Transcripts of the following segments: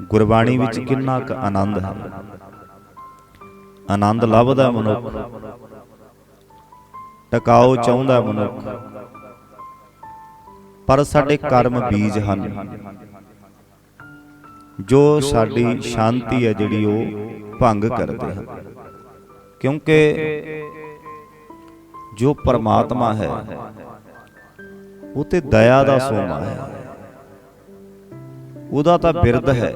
ਗੁਰਬਾਣੀ ਵਿੱਚ ਕਿੰਨਾ ਕੁ ਆਨੰਦ ਹੈ। ਆਨੰਦ ਲੱਭਦਾ ਮਨੁੱਖ। ਟਿਕਾਓ ਚਾਹੁੰਦਾ ਮਨੁੱਖ। ਪਰ ਸਾਡੇ ਕਰਮ ਬੀਜ ਹਨ। ਜੋ ਸਾਡੀ ਸ਼ਾਂਤੀ ਹੈ ਜਿਹੜੀ ਉਹ ਭੰਗ ਕਰਦੇ ਹਨ। ਕਿਉਂਕਿ ਜੋ ਪਰਮਾਤਮਾ ਹੈ, ਉਹ ਤੇ ਦਇਆ ਦਾ ਸੋਮਾ ਹੈ। ਉਹਦਾ ਤਾਂ ਬਿਰਦ ਹੈ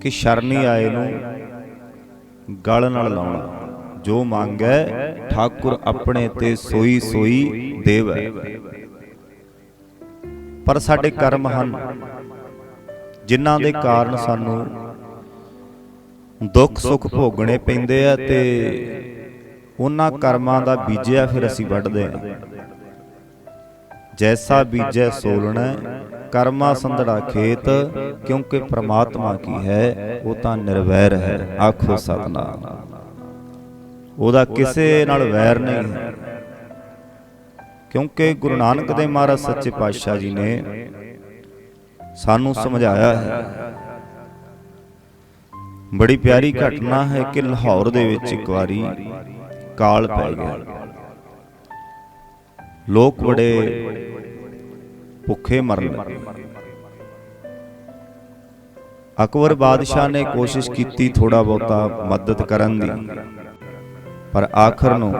ਕਿ ਸ਼ਰਨੀ ਆਏ ਨੂੰ ਗਲ ਨਾਲ ਲਾਉਣਾ। ਜੋ ਮੰਗੈ, ਠਾਕੁਰ ਆਪਣੇ ਤੇ ਸੋਈ ਸੋਈ ਦੇਵੈ। ਪਰ ਸਾਡੇ ਕਰਮ ਹਨ, ਜਿਨ੍ਹਾਂ ਦੇ ਕਾਰਨ ਸਾਨੂੰ ਦੁੱਖ ਸੁੱਖ ਭੋਗਣੇ ਪੈਂਦੇ ਆ ਤੇ ਉਹਨਾਂ ਕਰਮਾਂ ਦਾ ਬੀਜਿਆ ਫਿਰ ਅਸੀਂ ਵੱਢਦੇ ਹਾਂ। ਜੈਸਾ ਬੀਜੈ ਸੋਲਣਾ ਕਰਮਾ ਸੰਧੜਾ ਖੇਤ, ਕਿਉਂਕਿ ਪ੍ਰਮਾਤਮਾ ਕੀ ਹੈ, ਉਹ ਤਾਂ ਨਿਰਵੈਰ ਹੈ, ਆਖੋ ਸਤਨਾਮ। ਉਹਦਾ ਕਿਸੇ ਨਾਲ ਵੈਰ ਨਹੀਂ ਹੈ। ਕਿਉਂਕਿ ਗੁਰੂ ਨਾਨਕ ਦੇਵ ਮਹਾਰਾਜ ਸੱਚੇ ਪਾਤਸ਼ਾਹ ਜੀ ਨੇ ਸਾਨੂੰ ਸਮਝਾਇਆ ਹੈ। ਬੜੀ ਪਿਆਰੀ ਘਟਨਾ ਹੈ ਕਿ ਲਾਹੌਰ ਦੇ ਵਿੱਚ ਇੱਕ ਵਾਰੀ ਕਾਲ ਪੈ ਗਿਆ। ਲੋਕ ਬੜੇ ਭੁੱਖੇ ਮਰਨ ਲੱਗੇ। ਅਕਬਰ ਬਾਦਸ਼ਾਹ ਨੇ ਕੋਸ਼ਿਸ਼ ਕੀਤੀ ਥੋੜਾ ਬਹੁਤਾ ਮਦਦ ਕਰਨ ਦੀ। ਪਰ ਆਖਰ ਨੂੰ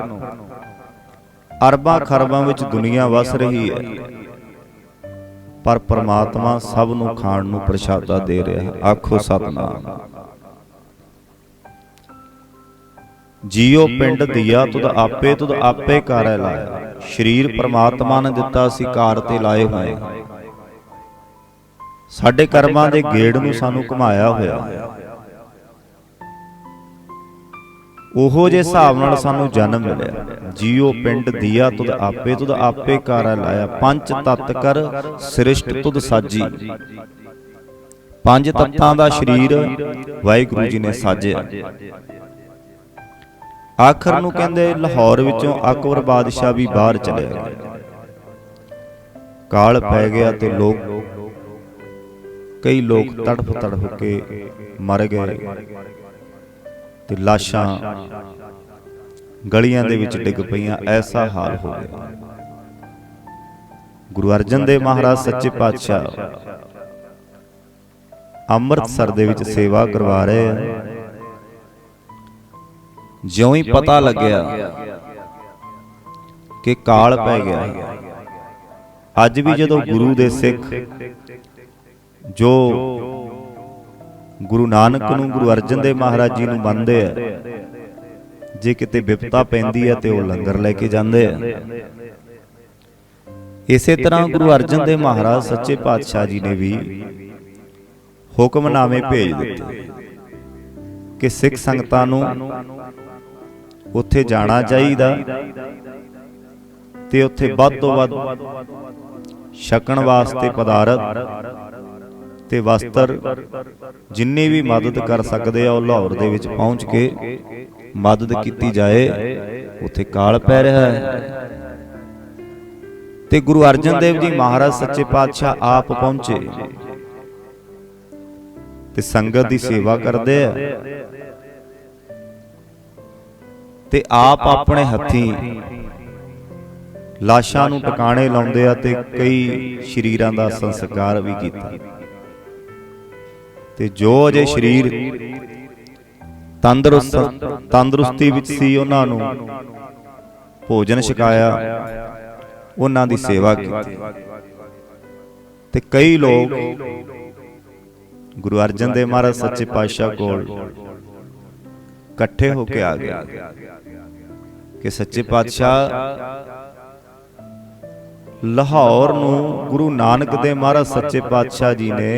ਅਰਬਾਂ ਖਰਬਾਂ ਵਿੱਚ ਦੁਨੀਆ ਵਸ ਰਹੀ ਹੈ। ਪਰ ਪ੍ਰਮਾਤਮਾ ਸਭ ਨੂੰ ਖਾਣ ਨੂੰ ਪ੍ਰਸ਼ਾਦਾ ਦੇ ਰਿਹਾ ਆਖੋ ਸਤਨਾਮ। ਜੀਉ ਪਿੰਡ ਦਿਆ ਤੁਧ ਆਪੇ ਤੁਧ ਆਪੇ ਕਾਰੈ ਲਾਇਆ ਸਰੀਰ ਪ੍ਰਮਾਤਮਾ ਨੇ ਦਿੱਤਾ ਸੀ ਕਾਰ ਤੇ ਲਾਏ ਹੋਏ। ਸਾਡੇ ਕਰਮਾਂ ਦੇ ਗੇੜ ਨੂੰ ਸਾਨੂੰ ਘੁਮਾਇਆ ਹੋਇਆ। ਉਹੋ ਜੇ ਹਿਸਾਬ ਨਾਲ ਸਾਨੂੰ ਜਨਮ ਮਿਲਿਆ। ਜੀਉ ਪਿੰਡ ਦਿਆ ਤੁਧ ਆਪੇ ਤੁਧ ਆਪੇ ਕਾਰੈ ਲਾਇਆ। ਪੰਜ ਤਤ ਕਰ ਸ੍ਰਿਸ਼ਟ ਤੁਧ ਸਾਜੀ। ਪੰਜ ਤੱਤਾਂ ਦਾ ਸਰੀਰ ਵਾਹਿਗੁਰੂ ਜੀ ਨੇ ਸਾਜਿਆ। ਆਖਰ ਨੂੰ ਕਹਿੰਦੇ ਲਾਹੌਰ ਵਿੱਚੋਂ ਅਕਬਰ ਬਾਦਸ਼ਾਹ ਵੀ ਬਾਹਰ ਚਲੇ ਗਏ। ਕਾਲ ਪੈ ਗਿਆ ਤੇ ਲੋਕ ਕਈ ਲੋਕ ਤੜਫ ਤੜਫ ਕੇ ਮਰ ਗਏ। ਤੇ ਲਾਸ਼ਾਂ ਗਲੀਆਂ ਦੇ ਵਿੱਚ ਡਿੱਗ ਪਈਆਂ। ਐਸਾ ਹਾਲ ਹੋ ਗਿਆ। ਗੁਰੂ ਅਰਜਨ ਦੇਵ ਮਹਾਰਾਜ ਸੱਚੇ ਪਾਤਸ਼ਾਹ ਅੰਮ੍ਰਿਤਸਰ ਦੇ ਵਿੱਚ ਸੇਵਾ ਕਰਵਾ ਰਹੇ ਆ। ਜਿਉਂ ਹੀ ਪਤਾ ਲੱਗਿਆ ਕਿ ਕਾਲ ਪੈ ਗਿਆ। ਅੱਜ ਵੀ ਜਦੋਂ ਗੁਰੂ ਦੇ ਸਿੱਖ ਜੋ ਗੁਰੂ ਨਾਨਕ ਨੂੰ ਗੁਰੂ ਅਰਜਨ ਦੇਵ ਮਹਾਰਾਜ ਜੀ ਨੂੰ ਮੰਨਦੇ ਆ। ਜੇ ਕਿਤੇ ਵਿਪਤਾ ਪੈਂਦੀ ਹੈ ਤੇ ਉਹ ਲੰਗਰ ਲੈ ਕੇ ਜਾਂਦੇ ਆ। ਇਸੇ ਤਰ੍ਹਾਂ ਗੁਰੂ ਅਰਜਨ ਦੇਵ ਮਹਾਰਾਜ ਸੱਚੇ ਪਾਤਸ਼ਾਹ ਜੀ ਨੇ ਵੀ ਹੁਕਮਨਾਮੇ ਭੇਜ ਦਿੱਤੇ। ਕਿ ਸਿੱਖ ਸੰਗਤਾਂ ਨੂੰ ਉੱਥੇ ਜਾਣਾ ਚਾਹੀਦਾ ਤੇ ਉੱਥੇ ਵੱਧ ਤੋਂ ਵੱਧ ਛਕਣ ਵਾਸਤੇ ਪਦਾਰਥ ਤੇ ਵਸਤਰ ਜਿੰਨੀ ਵੀ ਮਦਦ ਕਰ ਸਕਦੇ ਆ ਉਹ ਲਾਹੌਰ ਦੇ ਵਿੱਚ ਪਹੁੰਚ ਕੇ ਮਦਦ ਕੀਤੀ ਜਾਏ ਉੱਥੇ ਕਾਲ ਪੈ ਰਿਹਾ ਹੈ। ਤੇ ਗੁਰੂ ਅਰਜਨ ਦੇਵ ਜੀ ਮਹਾਰਾਜ ਸੱਚੇ ਪਾਤਸ਼ਾਹ ਆਪ ਪਹੁੰਚੇ ਤੇ ਸੰਗਤ ਦੀ ਸੇਵਾ ਕਰਦੇ ਆ। ਤੇ ਆਪ ਆਪਣੇ ਹੱਥੀਂ ਲਾਸ਼ਾਂ ਨੂੰ ਟਿਕਾਣੇ ਲਾਉਂਦੇ ਆ ਤੇ ਕਈ ਸ਼ਰੀਰਾਂ ਦਾ ਸੰਸਕਾਰ ਵੀ ਕੀਤਾ। ਤੇ ਜੋ ਅਜੇ ਸਰੀਰ ਤੰਦਰੁਸਤ ਤੰਦਰੁਸਤੀ ਵਿੱਚ ਸੀ ਉਹਨਾਂ ਨੂੰ ਭੋਜਨ ਛਕਾਇਆ ਉਹਨਾਂ ਦੀ ਸੇਵਾ ਕੀਤੀ। ਤੇ ਕਈ ਲੋਕ ਗੁਰੂ ਅਰਜਨ ਦੇਵ ਮਹਾਰਾਜ ਸੱਚੇ ਪਾਤਸ਼ਾਹ ਕੋਲ ਇਕੱਠੇ ਹੋ ਕੇ ਆ ਗਏ। ਕਿ ਸੱਚੇ ਪਾਤਸ਼ਾਹ ਲਾਹੌਰ ਨੂੰ ਗੁਰੂ ਨਾਨਕ ਦੇਵ ਮਹਾਰਾਜ ਸੱਚੇ ਪਾਤਸ਼ਾਹ ਜੀ ਨੇ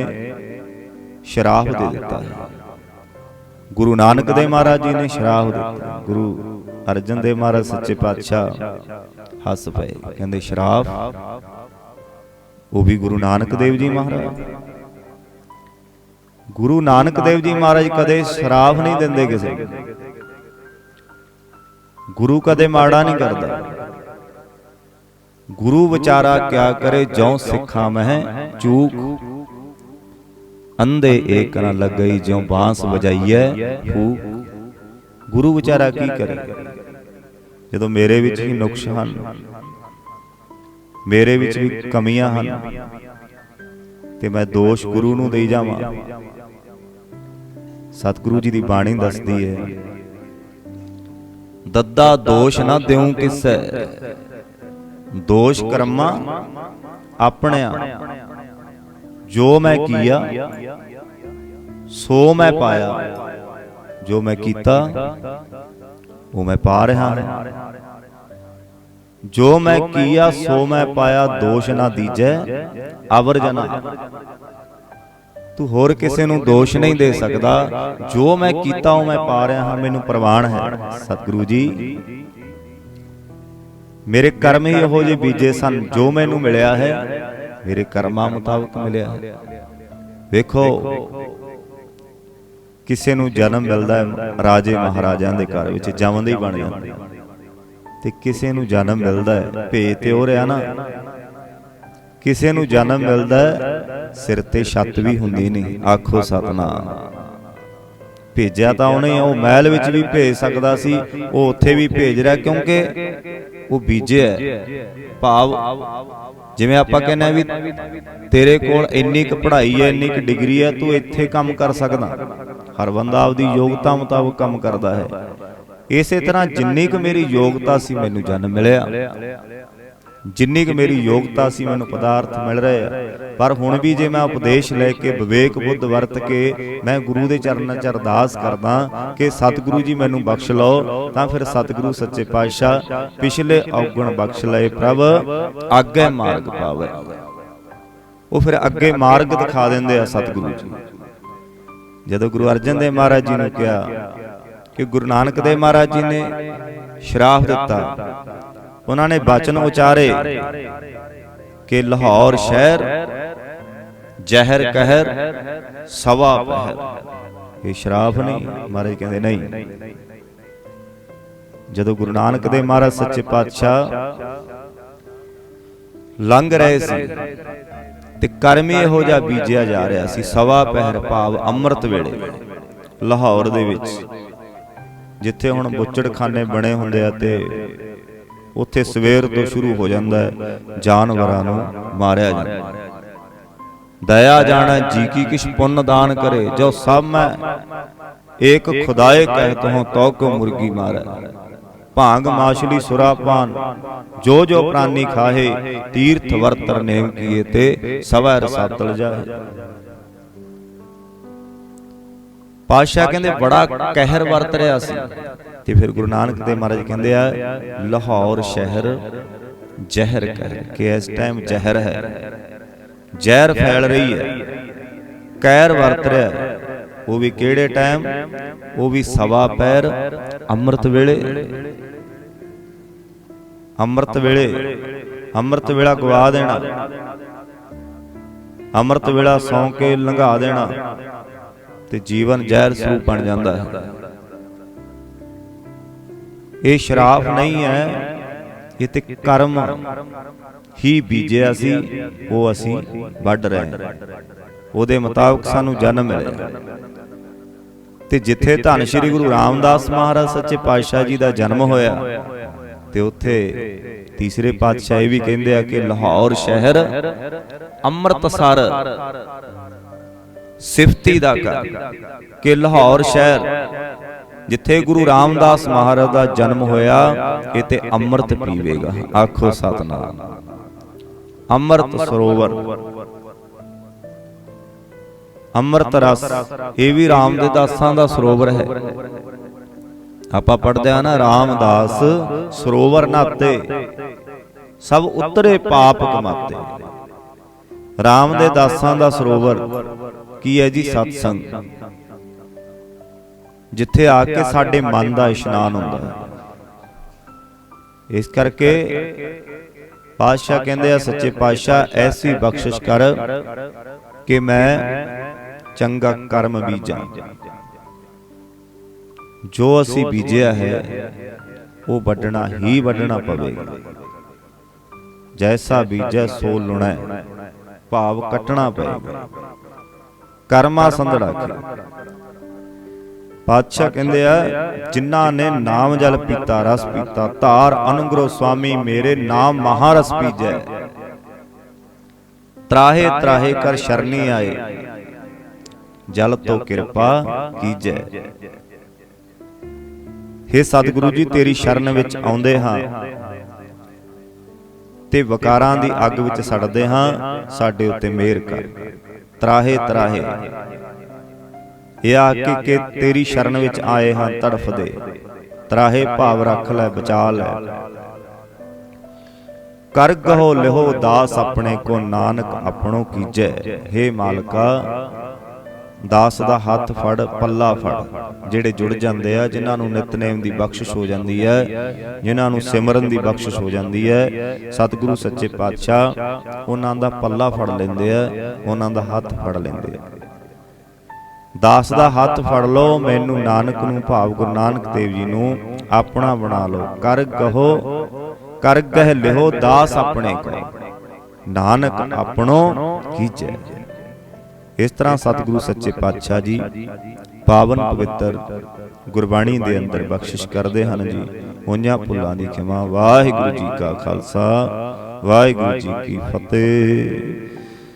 ਸ਼ਰਾਫ ਦੇ ਦਿੱਤਾ। ਹੈ ਗੁਰੂ ਨਾਨਕ ਦੇਵ ਮਹਾਰਾਜ ਜੀ ਨੇ ਸ਼ਰਾਫ ਦਿੱਤਾ। ਗੁਰੂ ਅਰਜਨ ਦੇਵ ਮਹਾਰਾਜ ਸੱਚੇ ਪਾਤਸ਼ਾਹ ਹੱਸ ਪਏ। ਕਹਿੰਦੇ ਸ਼ਰਾਫ ਉਹ ਵੀ ਗੁਰੂ ਨਾਨਕ ਦੇਵ ਜੀ ਮਹਾਰਾਜ। ਗੁਰੂ ਨਾਨਕ ਦੇਵ ਜੀ ਮਹਾਰਾਜ ਕਦੇ ਸ਼ਰਾਫ ਨਹੀਂ ਦਿੰਦੇ ਕਿਸੇ ਗੁਰੂ ਕਦੇ ਮਾੜਾ ਨਹੀਂ ਕਰਦਾ। ਗੁਰੂ ਵਿਚਾਰਾ ਕਿਆ ਕਰੇ, ਜਉ ਸਿੱਖਾਂ ਮਹਿ ਚੂਕ। ਅੰਧੇ ਏਕ ਨ ਲੱਗਈ, ਜਿਉ ਬਾਂਸ ਵਜਾਈਐ ਫੂ ਗੁਰੂ ਵਿਚਾਰਾ ਕੀ ਕਰੇ? ਜਦੋਂ ਮੇਰੇ ਵਿੱਚ ਵੀ ਨੁਕਸ ਹਨ, ਮੇਰੇ ਵਿੱਚ ਵੀ ਕਮੀਆਂ ਹਨ, ਤੇ ਮੈਂ ਦੋਸ਼ ਗੁਰੂ ਨੂੰ ਦੇਈ ਜਾਵਾਂ। ਸਤਿਗੁਰੂ ਜੀ ਦੀ ਬਾਣੀ ਦੱਸਦੀ ਹੈ। ਦੱਦਾ ਦੋਸ਼ ਨਾ ਦਿਉ ਕਿਸੈ। ਦੋਸ਼ ਕਰਮਾ ਆਪਣਿਆ। ਜੋ ਮੈਂ ਕੀਆ ਸੋ ਮੈਂ ਪਾਇਆ। ਜੋ ਮੈਂ ਕੀਤਾ ਉਹ ਮੈਂ ਪਾ ਰਿਹਾ ਹਾਂ। ਜੋ ਮੈਂ ਕੀਆ ਸੋ ਮੈਂ ਪਾਇਆ। ਦੋਸ਼ ਨਾ ਦੀਜੈ ਅਵਰ ਜਨਾ। ਤੂੰ ਹੋਰ ਕਿਸੇ ਨੂੰ ਦੋਸ਼ ਨਹੀਂ ਦੇ ਸਕਦਾ। ਜੋ ਮੈਂ ਕੀਤਾ ਉਹ ਮੈਂ ਪਾ ਰਿਹਾ ਹਾਂ ਮੈਨੂੰ ਪ੍ਰਵਾਨ ਹੈ। ਸਤਿਗੁਰੂ ਜੀ। ਮੇਰੇ ਕਰਮ ਹੀ ਇਹੋ ਜਿਹੇ ਬੀਜੇ ਸਨ ਜੋ ਮੈਨੂੰ ਮਿਲਿਆ ਹੈ। ਮੇਰੇ ਕਰਮਾਂ ਮੁਤਾਬਕ ਮਿਲਿਆ ਹੈ। ਵੇਖੋ ਕਿਸੇ ਨੂੰ ਜਨਮ ਮਿਲਦਾ ਹੈ ਰਾਜੇ ਮਹਾਰਾਜਾਂ ਦੇ ਘਰ ਵਿੱਚ ਜਮੰਦੇ ਹੀ ਬਣ ਜਾਂਦੇ ਤੇ ਕਿਸੇ ਨੂੰ ਜਨਮ ਮਿਲਦਾ ਹੈ ਭੇਜ ਤੇ ਹੋ ਰਿਹਾ ਨਾ। ਕਿਸੇ ਨੂੰ ਜਨਮ ਮਿਲਦਾ ਸਿਰ ਤੇ ਛੱਤ ਵੀ ਹੁੰਦੀ ਨਹੀਂ। ਆਖੋ ਸਤਨਾਮ। ਭੇਜਿਆ ਤਾਂ ਉਹਨੇ, ਉਹ ਮਹਿਲ ਵਿੱਚ ਵੀ ਭੇਜ ਸਕਦਾ ਸੀ, ਉਹ ਉੱਥੇ ਵੀ ਭੇਜ ਰਿਹਾ, ਕਿਉਂਕਿ ਉਹ ਬੀਜਿਆ ਹੈ। ਭਾਵ, ਜਿਵੇਂ ਆਪਾਂ ਕਹਿੰਦੇ ਆ ਵੀ ਤੇਰੇ ਕੋਲ ਇੰਨੀ ਕੁ ਪੜ੍ਹਾਈ ਹੈ, ਇੰਨੀ ਕੁ ਡਿਗਰੀ ਹੈ, ਤੂੰ ਇੱਥੇ ਕੰਮ ਕਰ ਸਕਦਾ। ਹਰ ਬੰਦਾ ਆਪਦੀ ਯੋਗਤਾ ਮੁਤਾਬਕ ਕੰਮ ਕਰਦਾ ਹੈ। ਇਸੇ ਤਰ੍ਹਾਂ ਜਿੰਨੀ ਕੁ ਮੇਰੀ ਯੋਗਤਾ ਸੀ, ਮੈਨੂੰ ਜਨਮ ਮਿਲਿਆ। ਜਿੰਨੀ ਕੁ ਮੇਰੀ ਯੋਗਤਾ ਸੀ, ਮੈਨੂੰ ਪਦਾਰਥ ਮਿਲ ਰਹੇ ਆ। ਪਰ ਹੁਣ ਵੀ ਜੇ ਮੈਂ ਉਪਦੇਸ਼ ਲੈ ਕੇ ਵਿਵੇਕ ਬੁੱਧ ਵਰਤ ਕੇ ਮੈਂ ਗੁਰੂ ਦੇ ਚਰਨਾਂ 'ਚ ਅਰਦਾਸ ਕਰਦਾ ਕਿ ਸਤਿਗੁਰੂ ਜੀ ਮੈਨੂੰ ਬਖਸ਼ ਲਓ, ਤਾਂ ਫਿਰ ਸਤਿਗੁਰੂ ਸੱਚੇ ਪਾਤਸ਼ਾਹ ਪਿਛਲੇ ਔਗਣ ਬਖਸ਼ ਲਏ ਪ੍ਰਭ, ਅੱਗੇ ਮਾਰਗ ਪਾਵੇ। ਉਹ ਫਿਰ ਅੱਗੇ ਮਾਰਗ ਦਿਖਾ ਦਿੰਦੇ ਆ ਸਤਿਗੁਰੂ ਜੀ। ਜਦੋਂ ਗੁਰੂ ਅਰਜਨ ਦੇਵ ਮਹਾਰਾਜ ਜੀ ਨੂੰ ਕਿਹਾ ਕਿ ਗੁਰੂ ਨਾਨਕ ਦੇਵ ਮਹਾਰਾਜ ਜੀ ਨੇ ਸ਼ਰਾਪ ਦਿੱਤਾ ਉਹਨਾਂ ਨੇ ਬਚਨ ਉਚਾਰੇ ਕਿ ਲਾਹੌਰ ਸ਼ਹਿਰ, ਜ਼ਹਿਰ ਕਹਿਰ, ਸਵਾ ਪਹਿਰ। ਇਹ ਸ਼ਰਾਪ ਨਹੀਂ ਮਹਾਰਾਜ ਕਹਿੰਦੇ ਨਹੀਂ। ਜਦੋਂ ਗੁਰੂ ਨਾਨਕ ਦੇਵ ਮਹਾਰਾਜ ਸੱਚੇ ਪਾਤਸ਼ਾਹ ਲੰਘ ਰਹੇ ਸੀ ਤੇ ਕਰਮ ਇਹੋ ਜਿਹਾ ਬੀਜਿਆ ਜਾ ਰਿਹਾ ਸੀ, ਸਵਾ ਪਹਿਰ ਭਾਵ ਅੰਮ੍ਰਿਤ ਵੇਲੇ, ਲਾਹੌਰ ਦੇ ਵਿੱਚ, ਜਿੱਥੇ ਹੁਣ ਬੁੱਚੜਖਾਨੇ ਬਣੇ ਹੁੰਦੇ ਆ ਤੇ ਉੱਥੇ ਸਵੇਰ ਤੋਂ ਸ਼ੁਰੂ ਹੋ ਜਾਂਦਾ ਹੈ। ਜਾਨਵਰਾਂ ਨੂੰ ਮਾਰਿਆ ਜਾਂਦਾ ਦਇਆ ਜਾਣੈ ਜੀ ਕੀ ਕਿਛ ਪੁੰਨ ਦਾਨ ਕਰੇ, ਜੋ ਸਭ ਮੈਂ ਏਕ ਖੁਦਾਏ ਕਹਿ ਤੋ ਤੋ ਕੋ ਮੁਰਗੀ ਮਾਰੈ। ਭਾਂਗ ਮਾਛਲੀ ਸੁਰਾਪਾਨ ਜੋ ਜੋ ਪ੍ਰਾਨੀ ਖਾਹੇ, ਤੀਰਥ ਵਰਤਰ ਨੇਮ ਕੀਏ ਤੇ ਸਵੈ ਰਸਾਤਲ ਜਾਏ ਪਾਸ਼ਾ ਕਹਿੰਦੇ, ਬੜਾ ਕਹਿਰ ਵਰਤ ਰਿਹਾ ਸੀ। ਤੇ ਫਿਰ ਗੁਰੂ ਨਾਨਕ ਦੇਵ ਮਹਾਰਾਜ ਕਹਿੰਦੇ ਆ, ਲਾਹੌਰ ਸ਼ਹਿਰ ਜ਼ਹਿਰ ਕਰ ਇਸ ਟਾਈਮ ਜ਼ਹਿਰ ਹੈ। ਜ਼ਹਿਰ ਫੈਲ ਰਹੀ ਹੈ। ਕਹਿਰ ਵਰਤ ਰਿਹਾ ਉਹ ਵੀ ਕਿਹੜੇ ਟਾਈਮ ਉਹ ਵੀ ਸਵਾ ਪੈਰ ਅੰਮ੍ਰਿਤ ਵੇਲੇ। ਅੰਮ੍ਰਿਤ ਵੇਲੇ। ਅੰਮ੍ਰਿਤ ਵੇਲਾ ਗਵਾ ਦੇਣਾ। ਅੰਮ੍ਰਿਤ ਵੇਲਾ ਸੌਂ ਕੇ ਲੰਘਾ ਦੇਣਾ। ਤੇ ਜੀਵਨ ਜ਼ਹਿਰ ਸਰੂਪ ਬਣ ਜਾਂਦਾ ਹੈ। ਇਹ ਸ਼ਰਾਪ ਨਹੀਂ ਹੈ ਇਹ ਤੇ ਕਰਮ ਹੀ ਬੀਜਿਆ ਸੀ, ਉਹ ਅਸੀਂ ਵੱਢ ਰਹੇ ਉਹਦੇ ਮੁਤਾਬਕ ਸਾਨੂੰ ਜਨਮ ਮਿਲਿਆ। ਤੇ ਜਿੱਥੇ ਧੰਨ ਸ਼੍ਰੀ ਗੁਰੂ ਰਾਮਦਾਸ ਮਹਾਰਾਜ ਸੱਚੇ ਪਾਤਸ਼ਾਹ ਜੀ ਦਾ ਜਨਮ ਹੋਇਆ, ਤੇ ਉੱਥੇ ਤੀਸਰੇ ਪਾਤਸ਼ਾਹ ਇਹ ਵੀ ਕਹਿੰਦੇ ਆ ਕਿ ਲਾਹੌਰ ਸ਼ਹਿਰ ਅੰਮ੍ਰਿਤਸਰ ਸਿਫਤੀ ਦਾ ਕਰ ਕਿ ਲਾਹੌਰ ਸ਼ਹਿਰ ਜਿੱਥੇ ਗੁਰੂ ਰਾਮਦਾਸ ਮਹਾਰਾਜ ਦਾ ਜਨਮ ਹੋਇਆ ਇਹ ਤੇ ਅੰਮ੍ਰਿਤ ਪੀਵੇਗਾ। ਆਖੋ ਸਤਨਾਮ। ਅੰਮ੍ਰਿਤ ਸਰੋਵਰ। ਅੰਮ੍ਰਿਤ ਰਸ। ਇਹ ਵੀ ਰਾਮ ਦੇ ਦਾਸਾਂ ਦਾ ਸਰੋਵਰ ਹੈ। ਆਪਾਂ ਪੜਦੇ ਆ ਨਾ ਰਾਮਦਾਸ ਸਰੋਵਰ ਨਾਤੇ। ਸਭ ਉਤਰੇ ਪਾਪ ਕਮਾਤੇ। ਰਾਮ ਦੇ ਦਾਸਾਂ ਦਾ ਸਰੋਵਰ। ਕੀ ਹੈ ਜੀ? ਸਤਸੰਗ। ਜਿੱਥੇ ਆ ਕੇ ਸਾਡੇ ਮਨ ਦਾ ਇਸ਼ਨਾਨ ਹੁੰਦਾ ਹੈ। ਇਸ ਕਰਕੇ ਪਾਤਸ਼ਾਹ ਕਹਿੰਦੇ ਆ ਸੱਚੇ ਪਾਤਸ਼ਾਹ ਐਸੀ ਬਖਸ਼ਿਸ਼ ਕਰ ਕਿ ਮੈਂ ਚੰਗਾ ਕਰਮ ਬੀਜਾਂ ਜੋ ਅਸੀਂ ਬੀਜਿਆ ਹੈ ਉਹ ਵੱਢਣਾ ਹੀ ਵੱਢਣਾ ਪਵੇਗਾ। ਜੈਸਾ ਬੀਜੈ ਸੋ ਲੁਣਾ। ਭਾਵ ਕੱਟਣਾ ਪਏਗਾ ਕਰਮਾ ਸੰਧੜਾ ਕੀ ਪਾਤਸ਼ਾਹ ਕਹਿੰਦੇ ਆ ਜਿਨ੍ਹਾਂ ਨੇ ਨਾਮ ਜਲ ਪੀਤਾ ਰਸ ਪੀਤਾ ਧਾਰ ਅਨੁਗ੍ਰਹ ਸੁਆਮੀ ਮੇਰੇ ਨਾਮ ਮਹਾਰਸ ਪੀਜੈ। ਤਰਾਹੇ ਤਰਾਹੇ ਕਰ ਸ਼ਰਨੀ ਆਏ। ਜਲ ਤੋਂ ਕਿਰਪਾ ਕੀਜੈ। ਹੇ ਸਤਿਗੁਰੂ ਜੀ ਤੇਰੀ ਸ਼ਰਨ ਵਿੱਚ ਆਉਂਦੇ ਹਾਂ। ਤੇ ਵਕਾਰਾਂ ਦੀ ਅੱਗ ਵਿੱਚ ਸੜਦੇ ਹਾਂ ਸਾਡੇ ਉੱਤੇ ਮਿਹਰ ਕਰ। ਤਰਾਹੇ ਤਰਾਹੇ। ਇਹ ਆ ਕੇ ਕਿ ਤੇਰੀ ਸ਼ਰਨ ਵਿੱਚ ਆਏ ਹਾਂ ਤੜਫਦੇ। ਤਰਾਹੇ ਭਾਵ ਰੱਖ ਲੈ, ਬਚਾ ਲੈ। ਕਰ ਗਹੋ ਲਿਹੋ ਦਾਸ ਆਪਣੇ ਕੋ ਨਾਨਕ ਆਪਣੋ ਕੀਜੈ। ਹੇ ਮਾਲਕਾ, ਦਾਸ ਦਾ ਹੱਥ ਫੜ, ਪੱਲਾ ਫੜ। ਜਿਹੜੇ ਜੁੜ ਜਾਂਦੇ ਆ, ਜਿਨ੍ਹਾਂ ਨੂੰ ਨਿਤਨੇਮ ਦੀ ਬਖਸ਼ਿਸ਼ ਹੋ ਜਾਂਦੀ ਹੈ, ਜਿਨ੍ਹਾਂ ਨੂੰ ਸਿਮਰਨ ਦੀ ਬਖਸ਼ਿਸ਼ ਹੋ ਜਾਂਦੀ ਹੈ, ਸਤਿਗੁਰੂ ਸੱਚੇ ਪਾਤਸ਼ਾਹ, ਉਹਨਾਂ ਦਾ ਪੱਲਾ ਫੜ ਲੈਂਦੇ ਆ, ਉਹਨਾਂ ਦਾ ਹੱਥ ਫੜ ਲੈਂਦੇ ਆ। ਦਾਸ ਦਾ ਹੱਥ ਫੜ ਲਓ ਮੈਨੂੰ ਨਾਨਕ ਨੂੰ ਭਾਵ ਗੁਰੂ ਨਾਨਕ ਦੇਵ ਜੀ ਨੂੰ ਆਪਣਾ ਬਣਾ ਲਓ। ਕਰ ਗਹੋ ਕਰ ਗਹਿ ਲਿਹੋ ਦਾਸ ਆਪਣੇ ਕੋ ਨਾਨਕ ਆਪਣੋ ਕੀਜੈ ਇਸ ਤਰ੍ਹਾਂ ਸਤਿਗੁਰੂ ਸੱਚੇ ਪਾਤਸ਼ਾਹ ਜੀ ਪਾਵਨ ਪਵਿੱਤਰ ਗੁਰਬਾਣੀ ਦੇ ਅੰਦਰ ਬਖਸ਼ਿਸ਼ ਕਰਦੇ ਹਨ ਜੀ। ਉਹਨਾਂ ਭੁੱਲਾਂ ਦੀ ਖਿਮਾ। ਵਾਹਿਗੁਰੂ ਜੀ ਕਾ ਖਾਲਸਾ। ਵਾਹਿਗੁਰੂ ਜੀ ਕੀ ਫਤਿਹ।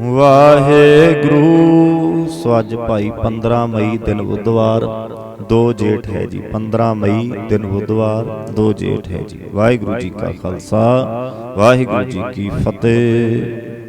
ਵਾਹਿਗੁਰੂ। ਸੋ ਅੱਜ ਭਾਈ 15 ਮਈ ਦਿਨ ਬੁੱਧਵਾਰ 2 ਜੇਠ ਹੈ ਜੀ। 15 ਮਈ ਦਿਨ ਬੁੱਧਵਾਰ 2 ਜੇਠ ਹੈ ਜੀ। ਵਾਹਿਗੁਰੂ ਜੀ ਕਾ ਖਾਲਸਾ, ਵਾਹਿਗੁਰੂ ਜੀ ਕੀ ਫਤਿਹ।